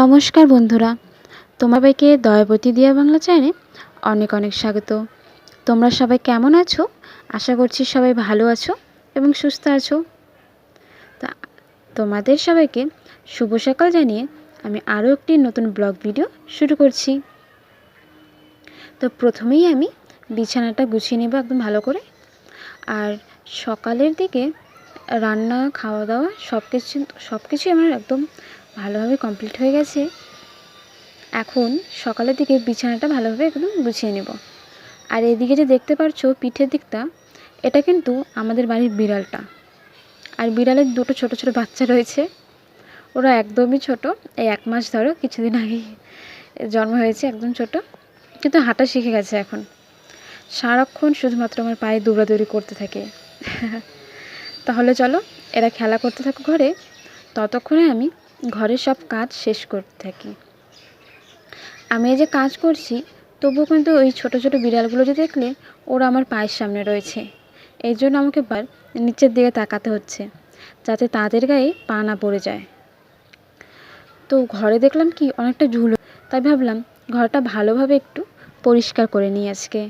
নমস্কার বন্ধুরা। তোমাদেরকে দয়াবতী দিয়া বাংলা চ্যানেলে অনেক অনেক স্বাগত। তোমরা সবাই কেমন আছো? আশা করছি সবাই ভালো আছো এবং সুস্থ আছো। তা, তোমাদের সবাইকে শুভ সকাল জানিয়ে আমি আরও একটি নতুন ব্লগ ভিডিও শুরু করছি। তো প্রথমেই আমি বিছানাটা গুছিয়ে নেব একদম ভালো করে। আর সকালের দিকে রান্না খাওয়া দাওয়া সব কিছু সব কিছুই আমার একদম ভালোভাবে কমপ্লিট হয়ে গেছে। এখন সকালের দিকে বিছানাটা ভালোভাবে একদম গুছিয়ে নেব। আর এদিকে যে দেখতে পারছ পিঠের দিকটা, এটা কিন্তু আমাদের বাড়ির বিড়ালটা। আর বিড়ালের দুটো ছোট ছোট বাচ্চা রয়েছে। ওরা একদমই ছোট। এই এক মাস ধরো কিছুদিন আগেই জন্ম হয়েছে একদম ছোট। কিন্তু হাঁটা শিখে গেছে এখন। সারাক্ষণ শুধুমাত্র আমার পায়ে দৌড়াদৌড়ি করতে থাকে। তাহলে চলো, এরা খেলা করতে থাকো ঘরে। ততক্ষণে আমি ঘরের সব কাজ শেষ করতে থাকি। আমি এই যে কাজ করছি, তবুও কিন্তু ওই ছোট ছোট বিড়ালগুলো যে দেখলে, ওরা আমার পায়ের সামনে রয়েছে। এই জন্য আমাকে বার নিচের দিকে তাকাতে হচ্ছে, যাতে তাদের গায়ে পা না পড়ে যায়। তো ঘরে দেখলাম কি, অনেকটা ঝুলো। তাই ভাবলাম, ঘরটা ভালোভাবে একটু পরিষ্কার করে নিই আজকে।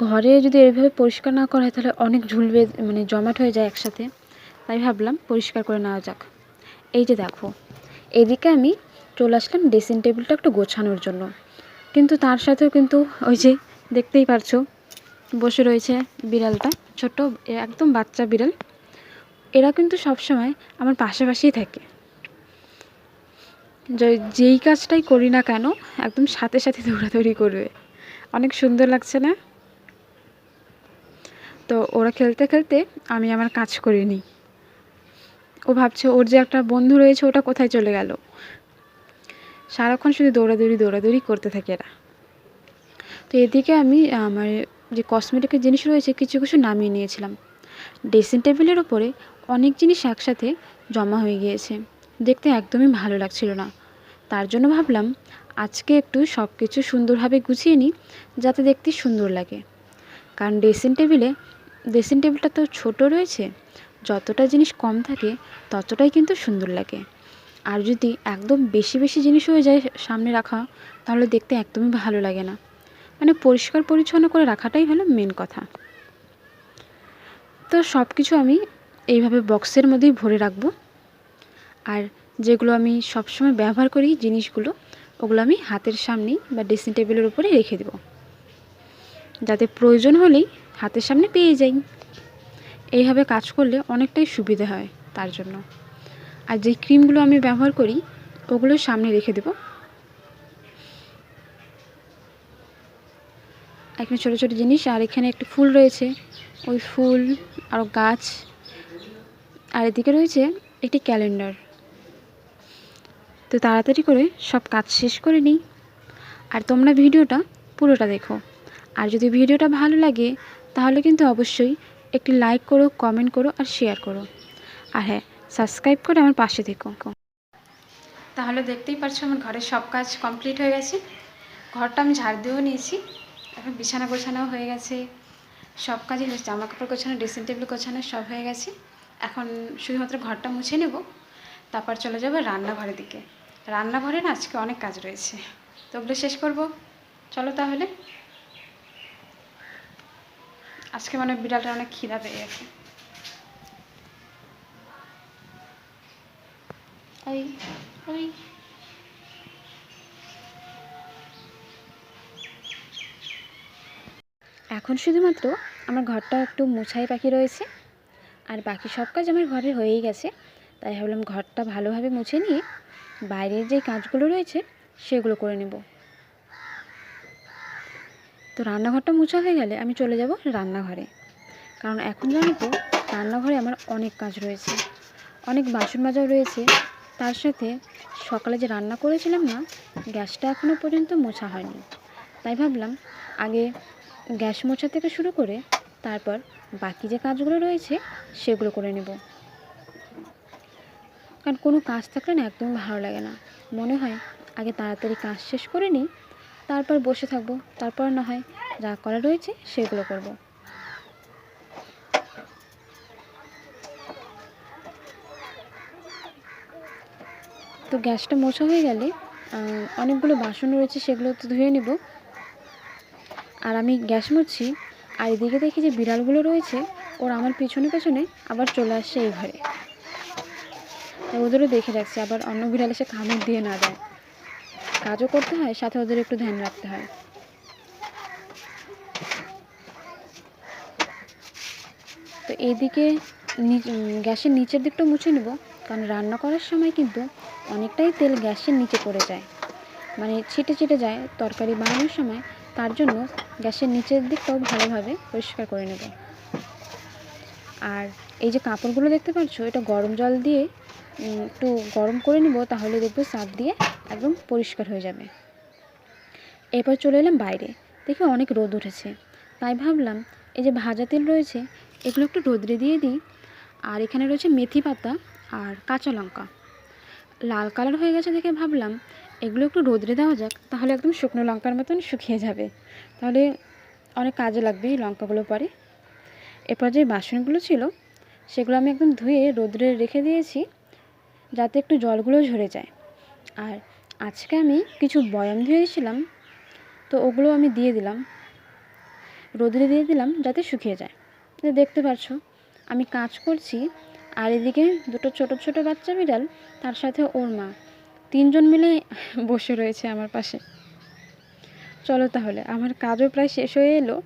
ঘরে যদি এভাবে পরিষ্কার না করা হয়, তাহলে অনেক ঝুলবে মানে জমাট হয়ে যায় একসাথে। তাই ভাবলাম পরিষ্কার করে নেওয়া যাক। এই যে দেখো, এদিকে আমি চলে আসলাম ড্রেসিং টেবিলটা একটু গোছানোর জন্য। কিন্তু তার সাথেও কিন্তু ওই যে দেখতেই পারছ, বসে রয়েছে বিড়ালটা ছোট একদম বাচ্চা বিড়াল। এরা কিন্তু সবসময় আমার পাশাপাশিই থাকে। যেই কাজটাই করি না কেন, একদম সাথে সাথে দৌড়াদৌড়ি করবে। অনেক সুন্দর লাগছে না? তো ওরা খেলতে খেলতে আমি আমার কাজ করে নিই। ও ভাবছে, ওর যে একটা বন্ধু রয়েছে, ওটা কোথায় চলে গেল? সারাক্ষণ শুধু দৌড়াদৌড়ি দৌড়াদৌড়ি করতে থাকে এরা। তো এদিকে আমি, আমার যে কসমেটিকের জিনিস রয়েছে, কিছু কিছু নামিয়ে নিয়েছিলাম। ড্রেসিং টেবিলের ওপরে অনেক জিনিস একসাথে জমা হয়ে গিয়েছে। দেখতে একদমই ভালো লাগছিল না। তার জন্য ভাবলাম, আজকে একটু সব কিছু সুন্দরভাবে গুছিয়ে নিই, যাতে দেখতে সুন্দর লাগে। কারণ ড্রেসিং টেবিলে ড্রেসিং টেবিলটা তো ছোটো রয়েছে যতটা জিনিস কম থাকে, ততটাই কিন্তু সুন্দর লাগে। আর যদি একদম বেশি বেশি জিনিস হয়ে যায় সামনে রাখা, তাহলে দেখতে একদমই ভালো লাগে না। মানে পরিষ্কার পরিচ্ছন্ন করে রাখাটাই হলো মেন কথা। তো সব কিছু আমি এইভাবে বক্সের মধ্যেই ভরে রাখব। আর যেগুলো আমি সবসময় ব্যবহার করি জিনিসগুলো, ওগুলো আমি হাতের সামনেই বা ড্রেসিং টেবিলের উপরে রেখে দেবো। যাতে প্রয়োজন হলেই হাতের সামনে পেয়ে যাই। এইভাবে কাজ করলে অনেকটাই সুবিধে হয় তার জন্য। আর যেই ক্রিমগুলো আমি ব্যবহার করি, ওগুলো সামনে রেখে দেব। এখানে ছোটো ছোটো জিনিস, আর এখানে একটি ফুল রয়েছে। ওই ফুল, আর গাছ। আর এদিকে রয়েছে একটি ক্যালেন্ডার। তো তাড়াতাড়ি করে সব কাজ শেষ করে নিই। আর তোমরা ভিডিওটা পুরোটা দেখো। আর যদি ভিডিওটা ভালো লাগে, তাহলে কিন্তু অবশ্যই একটি লাইক করো কমেন্ট করো আর শেয়ার করো। আর হ্যাঁ সাবস্ক্রাইব করে আমার পাশে থেকো। তাহলে দেখতেই পারছ আমার ঘরের সব কাজ কমপ্লিট হয়ে গেছে। ঘরটা আমি ঝাড় দিয়েও নিয়েছি। এখন বিছানা গোছানোও হয়ে গেছে। সব কাজই হয়েছে জামা কাপড় গোছানো ড্রেসিং টেবিল গোছানো সব হয়ে গেছে। এখন শুধুমাত্র ঘরটা মুছে নেব। তারপর চলে যাব রান্নাঘরের দিকে। রান্নাঘরে না আজকে অনেক কাজ রয়েছে। তো ওগুলো শেষ করব। চলো তাহলে। আজকে মানে বিড়ালটা অনেক খিদা পেয়ে গেছে। ওই ওই এখন শুধুমাত্র আমার ঘরটা একটু মোছাই পাখি রয়েছে আর বাকি সব কাজ আমার ঘরে হয়েই গেছে। তাই ভাবলাম ঘরটা ভালোভাবে মুছে নিয়ে বাইরের যে কাজগুলো রয়েছে সেগুলো করে নেব। তো রান্নাঘরটা মোছা হয়ে গেলে আমি চলে যাব রান্নাঘরে। কারণ এখন জানো তো রান্নাঘরে আমার অনেক কাজ রয়েছে। অনেক বাসন মাজাও রয়েছে। তার সাথে সকালে যে রান্না করেছিলাম না, গ্যাসটা এখনও পর্যন্ত মোছা হয়নি। তাই ভাবলাম আগে গ্যাস মোছা থেকে শুরু করে তারপর বাকি যে কাজগুলো রয়েছে সেগুলো করে নেব। কারণ কোনো কাজ থাকলে না একদম ভালো লাগে না। মনে হয় আগে তাড়াতাড়ি কাজ শেষ করে নিই তারপর বসে থাকব। তারপর না হয় যা করা রয়েছে সেগুলো করব। তো গ্যাসটা মোছা হয়ে গেলে অনেকগুলো বাসন রয়েছে, সেগুলো তো ধুয়ে নেব। আর আমি গ্যাস মুছছি, আর এদিকে দেখি যে বিড়ালগুলো রয়েছে, ওরা আমার পিছনে পেছনে আবার চলে আসছে এই ঘরে। ওদেরও দেখে রাখছি আবার অন্য বিড়াল এসে কামড় দিয়ে না দেয়। কাজও করতে হয়, সাথে ওদের একটু ধ্যান রাখতে হয়। তো এইদিকে গ্যাসের নিচের দিকটা মুছে নেব, কারণ রান্না করার সময় কিন্তু অনেকটাই তেল গ্যাসের নিচে পড়ে যায়। মানে ছিটে ছিটে যায়, তরকারি বানানোর সময়, তার জন্য গ্যাসের নিচের দিকটাও ভালোভাবে পরিষ্কার করে নেব। আর এই যে কাপড়গুলো দেখতে পাচ্ছ, এটা গরম জল দিয়ে একটু গরম করে নেব, তাহলে দেখব সাপ দিয়ে একদম পরিষ্কার হয়ে যাবে। এরপর চলে এলাম বাইরে। দেখি অনেক রোদ উঠেছে। তাই ভাবলাম, এই যে ভাজা তেল রয়েছে, এগুলো একটু রোদ্রে দিয়ে দিই। আর এখানে রয়েছে মেথি পাতা আর কাঁচা লঙ্কা। লাল কালার হয়ে গেছে দেখে ভাবলাম, এগুলো একটু রোদ্রে দেওয়া যাক, তাহলে একদম শুকনো লঙ্কার মতন শুকিয়ে যাবে। তাহলে অনেক কাজে লাগবে এই লঙ্কাগুলো পরে। এরপর যে বাসনগুলো ছিল, সেগুলো আমি একদম ধুয়ে রোদ্রে রেখে দিয়েছি। যাতে একটু জলগুলো ঝরে যায়। আর আজকে আমি কিছু বয়াম ধুয়েছিলাম তো ওগুলো আমি দিয়ে দিলাম। রোদ্রে দিয়ে দিলাম যাতে শুকিয়ে যায়। দেখতে পাচ্ছ আমি কাজ করছি, আর এদিকে দুটো ছোট ছোট বাচ্চা বিড়াল, তার সাথে ওর মা। তিনজন মিলে বসে রয়েছে আমার পাশে। চলো তাহলে, আমার কাজও প্রায় শেষ হয়ে এলো,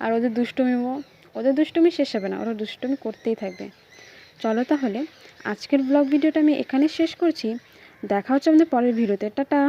আর ওদের দুষ্টুমিও, ওদের দুষ্টুমি শেষ হবে না, ওরা দুষ্টুমি করতেই থাকবে। চলো তাহলে আজকের ব্লগ ভিডিওটা আমি এখানে শেষ করছি। দেখা হচ্ছে আমাদের পরের ভিডিওতে টাটা!